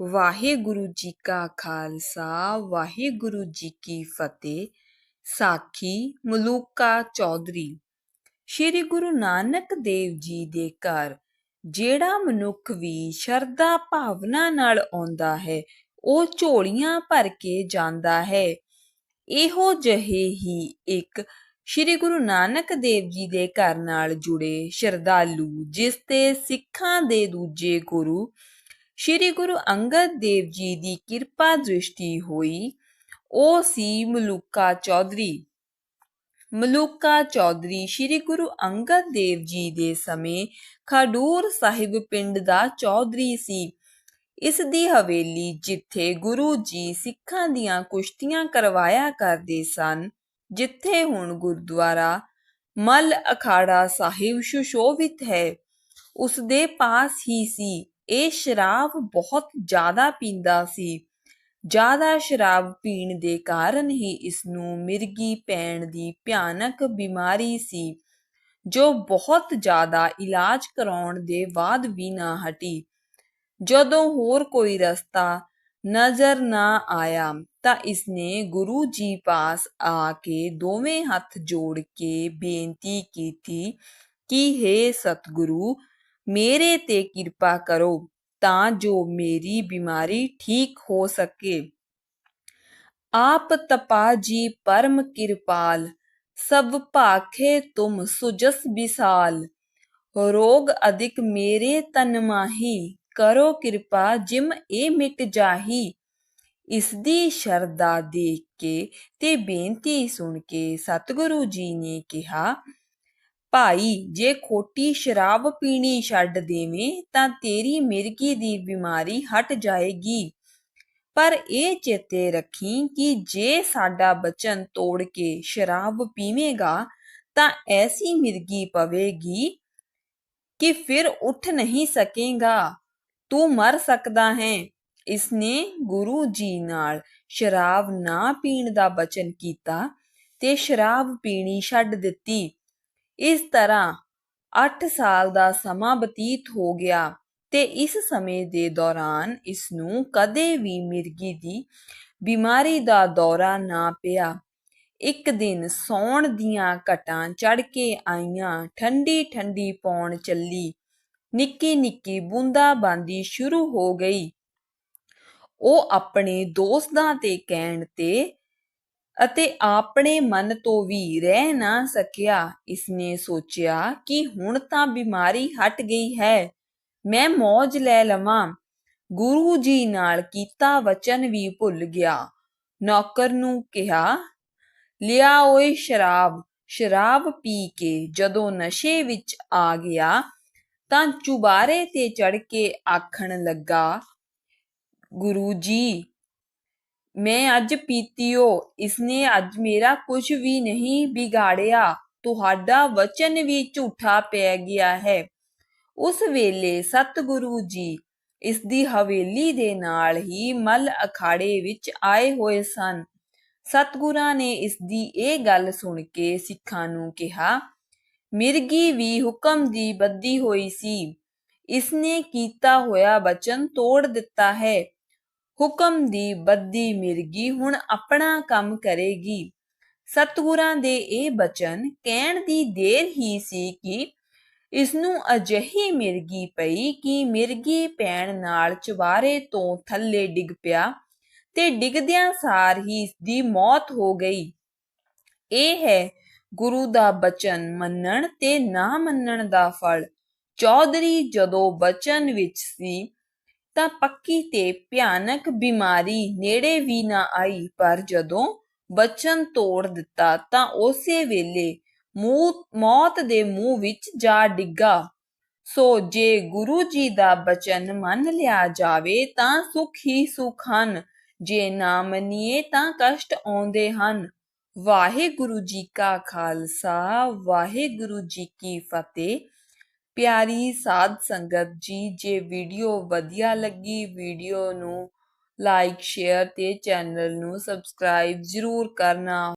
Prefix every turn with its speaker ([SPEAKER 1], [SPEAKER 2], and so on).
[SPEAKER 1] ਵਾਹਿਗੁਰੂ ਜੀ ਕਾ ਖਾਲਸਾ, ਵਾਹਿਗੁਰੂ ਜੀ ਕੀ ਫਤਿਹ। ਸਾਖੀ ਮਲੂਕਾ ਚੌਧਰੀ, ਸ੍ਰੀ ਗੁਰੂ ਨਾਨਕ ਦੇਵ ਜੀ ਦੇ ਘਰ, ਜਿਹੜਾ ਮਨੁੱਖ ਵੀ ਸ਼ਰਧਾ ਭਾਵਨਾ ਨਾਲ ਆਉਂਦਾ ਹੈ, ਉਹ ਝੋਲੀਆਂ ਭਰ ਕੇ ਜਾਂਦਾ ਹੈ। ਇਹੋ ਜਿਹੇ ਹੀ ਇੱਕ ਸ੍ਰੀ ਗੁਰੂ ਨਾਨਕ ਦੇਵ ਜੀ ਦੇ ਘਰ ਨਾਲ ਜੁੜੇ ਸ਼ਰਧਾਲੂ, ਜਿਸ ਤੇ ਸਿੱਖਾਂ ਦੇ ਦੂਜੇ ਗੁਰੂ ਸ੍ਰੀ ਗੁਰੂ ਅੰਗਦ ਦੇਵ ਜੀ ਦੀ ਕਿਰਪਾ ਦ੍ਰਿਸ਼ਟੀ ਹੋਈ, ਉਹ ਸੀ ਮਲੂਕਾ ਚੌਧਰੀ। ਮਲੂਕਾ ਚੌਧਰੀ ਸ੍ਰੀ ਗੁਰੂ ਅੰਗਦ ਦੇਵ ਜੀ ਦੇ ਸਮੇਂ ਖਡੂਰ ਸਾਹਿਬ ਪਿੰਡ ਦਾ ਚੌਧਰੀ ਸੀ। ਇਸ ਦੀ ਹਵੇਲੀ ਜਿੱਥੇ ਗੁਰੂ ਜੀ ਸਿੱਖਾਂ ਦੀਆਂ ਕੁਸ਼ਤੀਆਂ ਕਰਵਾਇਆ ਕਰਦੇ ਸਨ, ਜਿੱਥੇ ਹੁਣ ਗੁਰਦੁਆਰਾ ਮਲ ਅਖਾੜਾ ਸਾਹਿਬ ਸੁਸ਼ੋਭਿਤ ਹੈ ਉਸ ਦੇ ਪਾਸ ਹੀ ਸੀ। ਇਹ ਸ਼ਰਾਬ ਬਹੁਤ ਜ਼ਿਆਦਾ ਪੀਂਦਾ ਸੀ। ਜ਼ਿਆਦਾ ਸ਼ਰਾਬ ਪੀਣ ਦੇ ਕਾਰਨ ਹੀ ਇਸ ਨੂੰ ਮਿਰਗੀ ਪੈਣ ਦੀ ਭਿਆਨਕ ਬਿਮਾਰੀ ਸੀ, ਜੋ ਬਹੁਤ ਜ਼ਿਆਦਾ ਇਲਾਜ ਕਰਾਉਣ ਦੇ ਬਾਅਦ ਵੀ ਨਾ ਹਟੀ। ਜਦੋਂ ਹੋਰ ਕੋਈ ਰਸਤਾ ਨਜ਼ਰ ਨਾ ਆਇਆ ਤਾਂ ਇਸਨੇ ਗੁਰੂ ਜੀ ਪਾਸ ਆ ਕੇ ਦੋਵੇਂ ਹੱਥ ਜੋੜ ਕੇ ਬੇਨਤੀ ਕੀਤੀ ਕਿ हे ਸਤਿਗੁਰੂ ਮੇਰੇ ਤੇ ਕਿਰਪਾ ਕਰੋ ਤਾਂ ਜੋ ਮੇਰੀ ਬਿਮਾਰੀ ਠੀਕ ਹੋ ਸਕੇ ਆਪ ਤਪਾ ਜੀ ਪਰਮ ਕਿਰਪਾਲ ਸਭ ਭਾਖੇ ਤੁਮ ਸੁਜਸ ਵਿਸਾਲ ਰੋਗ ਅਧਿਕ ਮੇਰੇ ਤਨ ਮਾਹੀ ਕਰੋ ਕਿਰਪਾ ਜਿਮ ਇਹ ਮਿਟ ਜਾਹੀ ਇਸ ਦੀ ਸ਼ਰਧਾ ਦੇਖ ਕੇ ਤੇ ਬੇਨਤੀ ਸੁਣ ਕੇ ਸਤਿਗੁਰੂ ਜੀ ਨੇ ਕਿਹਾ ਭਾਈ, ਜੇ ਖੋਟੀ ਸ਼ਰਾਬ ਪੀਣੀ ਛੱਡ ਦੇਵੇਂ, ਤਾਂ ਤੇਰੀ ਮਿਰਗੀ ਦੀ ਬਿਮਾਰੀ ਹਟ ਜਾਏਗੀ। ਪਰ ਇਹ ਚੇਤੇ ਰੱਖੀ ਕਿ ਜੇ ਸਾਡਾ ਬਚਨ ਤੋੜ ਕੇ ਸ਼ਰਾਬ ਪੀਵੇਗਾ, ਤਾਂ ਐਸੀ ਮਿਰਗੀ ਪਵੇਗੀ ਕਿ ਫਿਰ ਉੱਠ ਨਹੀਂ ਸਕੇਗਾ। ਤੂੰ ਮਰ ਸਕਦਾ ਹੈ। ਇਸਨੇ ਗੁਰੂ ਜੀ ਨਾਲ ਸ਼ਰਾਬ ਨਾ ਪੀਣ ਦਾ ਬਚਨ ਕੀਤਾ ਤੇ ਸ਼ਰਾਬ ਪੀਣੀ ਛੱਡ ਦਿੱਤੀ। ਇਸ ਤਰ੍ਹਾਂ 8 ਸਾਲ ਦਾ ਸਮਾਂ ਬਤੀਤ ਹੋ ਗਿਆ ਤੇ ਇਸ ਸਮੇਂ ਦੇ ਦੌਰਾਨ ਇਸ ਨੂੰ ਕਦੇ ਵੀ ਮਿਰਗੀ ਦੀ ਬਿਮਾਰੀ ਦਾ ਦੌਰਾ ਨਾ ਪਿਆ। ਇੱਕ ਦਿਨ ਸੌਣ ਦੀਆਂ ਘਟਾਂ ਚੜ ਕੇ ਆਈਆਂ ਠੰਡੀ ਠੰਡੀ ਪੌਣ ਚੱਲੀ। ਨਿੱਕੀ ਨਿੱਕੀ ਬੂੰਦਾ ਬਾਂਦੀ ਸ਼ੁਰੂ ਹੋ ਗਈ। ਉਹ ਆਪਣੇ ਦੋਸਤਾਂ ਤੇ ਕਹਿਣ ਤੇ ਅਤੇ ਆਪਣੇ ਮਨ ਤੋਂ ਵੀ ਰਹਿ ਨਾ ਸਕਿਆ, ਇਸਨੇ ਸੋਚਿਆ ਕਿ ਹੁਣ ਤਾਂ ਬਿਮਾਰੀ ਹਟ ਗਈ ਹੈ। ਮੈਂ ਮੌਜ ਲੈ ਲਵਾਂ। ਗੁਰੂ ਜੀ ਨਾਲ ਕੀਤਾ ਵਚਨ ਵੀ ਭੁੱਲ ਗਿਆ। ਨੌਕਰ ਨੂੰ ਕਿਹਾ, ਲਿਆ ਓਏ ਸ਼ਰਾਬ ਸ਼ਰਾਬ ਪੀ ਕੇ ਜਦੋਂ ਨਸ਼ੇ ਵਿੱਚ ਆ ਗਿਆ, ਤਾਂ ਚੁਬਾਰੇ ਤੇ ਚੜ ਕੇ ਆਖਣ ਲੱਗਾ, ਗੁਰੂ ਜੀ ਮੈਂ ਅੱਜ ਪੀਤੀਓ, ਇਸਨੇ ਅੱਜ ਮੇਰਾ ਕੁਝ ਵੀ ਨਹੀਂ ਵਿਗਾੜਿਆ, ਤੁਹਾਡਾ ਵਚਨ ਵੀ ਝੂਠਾ ਪੈ ਗਿਆ ਹੈ। ਉਸ ਵੇਲੇ ਸਤਿਗੁਰੂ ਜੀ ਇਸ ਦੀ ਹਵੇਲੀ ਦੇ ਨਾਲ ਹੀ ਮਲ ਅਖਾੜੇ ਵਿੱਚ ਆਏ ਹੋਏ ਸਨ। ਸਤਗੁਰਾਂ ਨੇ ਇਸ ਦੀ ਇਹ ਗੱਲ ਸੁਣ ਕੇ ਸਿੱਖਾਂ ਨੂੰ ਕਿਹਾ, ਮਿਰਗੀ ਵੀ ਹੁਕਮ ਦੀ ਬੱਦੀ ਹੋਈ ਸੀ। ਇਸਨੇ ਕੀਤਾ ਹੋਇਆ ਬਚਨ ਤੋੜ ਦਿੱਤਾ ਹੈ। ਹੁਕਮ ਦੀ ਬੱਦੀ ਮਿਰਗੀ ਹੁਣ ਆਪਣਾ ਕੰਮ ਕਰੇਗੀ। ਸਤਗੁਰਾਂ ਦੇ ਇਹ ਬਚਨ ਕਹਿਣ ਦੀ ਦੇਰ ਹੀ ਸੀ ਕਿ ਇਸ ਨੂੰ ਅਜਿਹੀ ਮਿਰਗੀ ਪਈ ਕਿ ਮਿਰਗੀ ਪੈਣ ਨਾਲ ਚਵਾਰੇ ਤੋਂ ਥੱਲੇ ਡਿੱਗ ਪਿਆ ਤੇ ਡਿੱਗਦਿਆਂ ਸਾਰ ਹੀ ਇਸ ਦੀ ਮੌਤ ਹੋ ਗਈ। ਇਹ ਹੈ ਗੁਰੂ ਦਾ ਬਚਨ ਮੰਨਣ ਤੇ ਨਾ ਮੰਨਣ ਦਾ ਫਲ। ਚੌਧਰੀ ਜਦੋਂ ਬਚਨ ਵਿੱਚ ਸੀ ਤਾਂ ਪੱਕੀ ਤੇ ਭਿਆਨਕ ਬਿਮਾਰੀ ਨੇੜੇ ਵੀ ਨਾ ਆਈ, ਪਰ ਜਦੋਂ ਬਚਨ ਤੋੜ ਦਿੱਤਾ ਤਾਂ ਉਸੇ ਵੇਲੇ ਮੌਤ ਦੇ ਮੂੰਹ ਵਿੱਚ ਜਾ ਡਿੱਗਾ। ਸੋ ਜੇ ਗੁਰੂ ਜੀ ਦਾ ਬਚਨ ਮੰਨ ਲਿਆ ਜਾਵੇ ਤਾਂ ਸੁਖ ਹੀ ਸੁਖ ਹਨ। ਜੇ ਨਾ ਮੰਨੀਏ ਤਾਂ ਕਸ਼ਟ ਆਉਂਦੇ ਹਨ। ਵਾਹਿਗੁਰੂ ਜੀ ਕਾ ਖਾਲਸਾ, ਵਾਹਿਗੁਰੂ ਜੀ ਕੀ ਫਤਿਹ। ਪਿਆਰੀ ਸਾਧ ਸੰਗਤ ਜੀ, ਜੇ ਵੀਡੀਓ ਵਧੀਆ ਲੱਗੀ, ਵੀਡੀਓ ਨੂੰ ਲਾਈਕ ਸ਼ੇਅਰ ਤੇ ਚੈਨਲ ਨੂੰ ਸਬਸਕ੍ਰਾਈਬ ਜ਼ਰੂਰ ਕਰਨਾ।